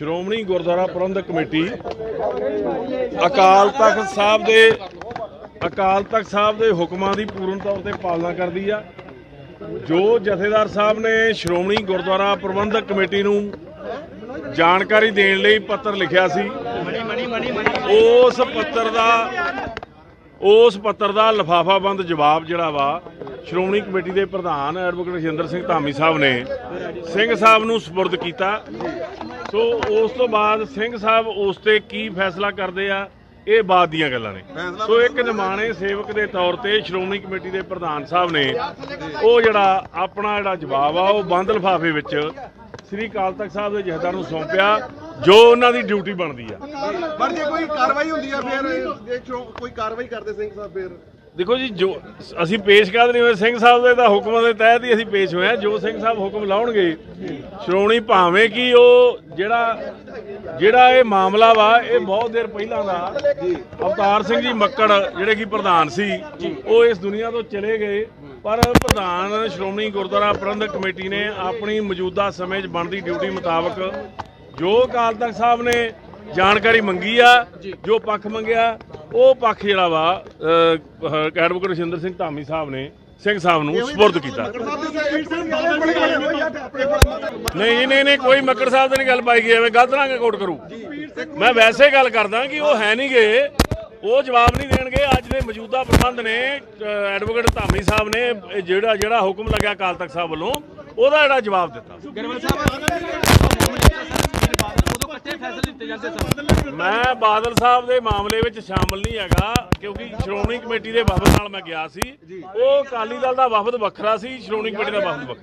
ਸ਼੍ਰੋਮਣੀ ਗੁਰਦੁਆਰਾ ਪ੍ਰਬੰਧਕ committee Akal Takht Sahib ਦੇ ਅਕਾਲ ਤਖਤ ਸਾਹਿਬ ਦੇ ਹੁਕਮਾਂ ਦੀ ਪੂਰਨ ਤੌਰ ਤੇ ਪਾਲਣਾ ਕਰਦੀ ਆ। ਜੋ ਜਥੇਦਾਰ ਸਾਹਿਬ ਨੇ ਸ਼੍ਰੋਮਣੀ ਗੁਰਦੁਆਰਾ ਪ੍ਰਬੰਧਕ ਕਮੇਟੀ ਨੂੰ ਜਾਣਕਾਰੀ ਦੇਣ ਲਈ ਪੱਤਰ ਲਿਖਿਆ ਸੀ, ਉਸ ਪੱਤਰ ਦਾ ਉਸ ਪੱਤਰ ਦਾ ਲਫਾਫਾਬੰਦ ਜਵਾਬ ਜਿਹੜਾ ਵਾ ਸ਼੍ਰੋਮਣੀ ਕਮੇਟੀ ਦੇ ਪ੍ਰਧਾਨ ਐਡਵੋਕੇਟ ਰਜਿੰਦਰ ਸਿੰਘ ਧਾਮੀ ਸਾਹਿਬ ਨੇ ਸਿੰਘ ਸਾਹਿਬ ਨੂੰ ਸਪੁਰਦ ਕੀਤਾ। ਸੋ ਉਸ ਤੋਂ ਬਾਅਦ ਸਿੰਘ ਸਾਹਿਬ ਉਸ ਤੇ ਕੀ ਫੈਸਲਾ ਕਰਦੇ ਆ, ਇਹ ਬਾਅਦ ਦੀਆਂ ਗੱਲਾਂ ਨੇ। ਸੋ ਇੱਕ ਨਿਮਾਣੇ ਸੇਵਕ ਦੇ ਤੌਰ ਤੇ ਸ਼੍ਰੋਮਣੀ ਕਮੇਟੀ ਦੇ ਪ੍ਰਧਾਨ ਸਾਹਿਬ ਨੇ ਉਹ ਜਿਹੜਾ ਆਪਣਾ ਜਿਹੜਾ ਜਵਾਬ ਆ, ਉਹ ਬੰਦ ਲਿਫਾਫੇ ਵਿੱਚ ਸ੍ਰੀ ਅਕਾਲ ਤਖਤ ਸਾਹਿਬ ਦੇ ਜਥੇਦਾਰ ਨੂੰ ਸੌਂਪਿਆ, ਜੋ ਉਹਨਾਂ ਦੀ ਡਿਊਟੀ ਬਣਦੀ ਆ। ਪਰ ਜੇ ਕੋਈ ਕਾਰਵਾਈ ਹੁੰਦੀ ਆ, ਫਿਰ ਜੇ ਕੋਈ ਕਾਰਵਾਈ ਕਰਦੇ ਸਿੰਘ ਸਾਹਿਬ ਫਿਰ? ਦੇਖੋ ਜੀ, ਜੋ ਅਸੀਂ ਪੇਸ਼ ਕਾਹਦੇ ਨਹੀਂ ਹੋਏ, ਸਿੰਘ ਸਾਹਿਬ ਦੇ ਤਾਂ ਹੁਕਮਾਂ ਦੇ ਤਹਿਤ ਹੀ ਅਸੀਂ ਪੇਸ਼ ਹੋਏ ਹਾਂ। ਜੋ ਸਿੰਘ ਸਾਹਿਬ ਹੁਕਮ ਲਾਉਣਗੇ, ਸ਼੍ਰੋਮਣੀ ਭਾਵੇਂ ਕਿ ਉਹ ਜਿਹੜਾ ਜਿਹੜਾ ਇਹ ਮਾਮਲਾ ਵਾ, ਇਹ ਬਹੁਤ ਦੇਰ ਪਹਿਲਾਂ ਦਾ, ਅਵਤਾਰ ਸਿੰਘ ਜੀ ਮੱਕੜ ਜਿਹੜੇ ਕਿ ਪ੍ਰਧਾਨ ਸੀ, ਉਹ ਇਸ ਦੁਨੀਆ ਤੋਂ ਚਲੇ ਗਏ। ਪਰ ਪ੍ਰਧਾਨ ਸ਼੍ਰੋਮਣੀ ਗੁਰਦੁਆਰਾ ਪ੍ਰਬੰਧਕ ਕਮੇਟੀ ਨੇ ਆਪਣੀ ਮੌਜੂਦਾ ਸਮੇਂ 'ਚ ਬਣਦੀ ਡਿਊਟੀ ਮੁਤਾਬਕ ਜੋ ਅਕਾਲ ਤਖਤ ਸਾਹਿਬ ਨੇ ਜਾਣਕਾਰੀ ਮੰਗੀ ਆ, ਜੋ ਪੱਖ ਮੰਗਿਆ ਉਹ ਪੱਖ ਜਿਹੜਾ ਵਾ ਐਡਵੋਕੇਟ ਰਜਿੰਦਰ ਸਿੰਘ ਧਾਮੀ ਸਾਹਿਬ ਨੇ, ਸਿੰਘ ਸਾਹਿਬ ਨੂੰ ਸਪੁਰਦ ਕੀਤਾ। ਨਹੀਂ ਨਹੀਂ ਨਹੀਂ, ਕੋਈ ਮੱਕੜ ਸਾਹਿਬ ਦੀ ਨਹੀਂ ਗੱਲ ਪਾਈ ਗਈ, ਐਵੇਂ ਗਲਤ ਨਾ ਕੋਟ ਕਰੂ। ਮੈਂ ਵੈਸੇ ਗੱਲ ਕਰਦਾ ਕਿ ਉਹ ਹੈ ਨਹੀਂ ਗਏ ਉਹ ਜਵਾਬ ਨਹੀਂ ਦੇਣਗੇ। ਅੱਜ ਦੇ ਮੌਜੂਦਾ ਪ੍ਰਬੰਧ ਨੇ ਐਡਵੋਕੇਟ ਧਾਮੀ ਸਾਹਿਬ ਨੇ ਜਿਹੜਾ ਜਿਹੜਾ ਹੁਕਮ ਲੱਗਿਆ ਅਕਾਲ ਤਖਤ ਸਾਹਿਬ ਵੱਲੋਂ, ਉਹਦਾ ਜਿਹੜਾ ਜਵਾਬ ਦਿੱਤਾ। ਮੈਂ ਬਾਦਲ ਸਾਹਿਬ ਦੇ ਮਾਮਲੇ ਵਿੱਚ ਸ਼ਾਮਲ ਨਹੀਂ ਹੈਗਾ ਕਿਉਂਕਿ ਸ਼੍ਰੋਮਣੀ ਕਮੇਟੀ ਦੇ ਵਫਦ ਨਾਲ ਮੈਂ ਗਿਆ ਸੀ। ਉਹ ਅਕਾਲੀ ਦਲ ਦਾ ਵਫਦ ਵੱਖਰਾ ਸੀ ਸ਼੍ਰੋਮਣੀ ਕਮੇਟੀ ਦਾ ਵਫਦ ਵੱਖਰਾ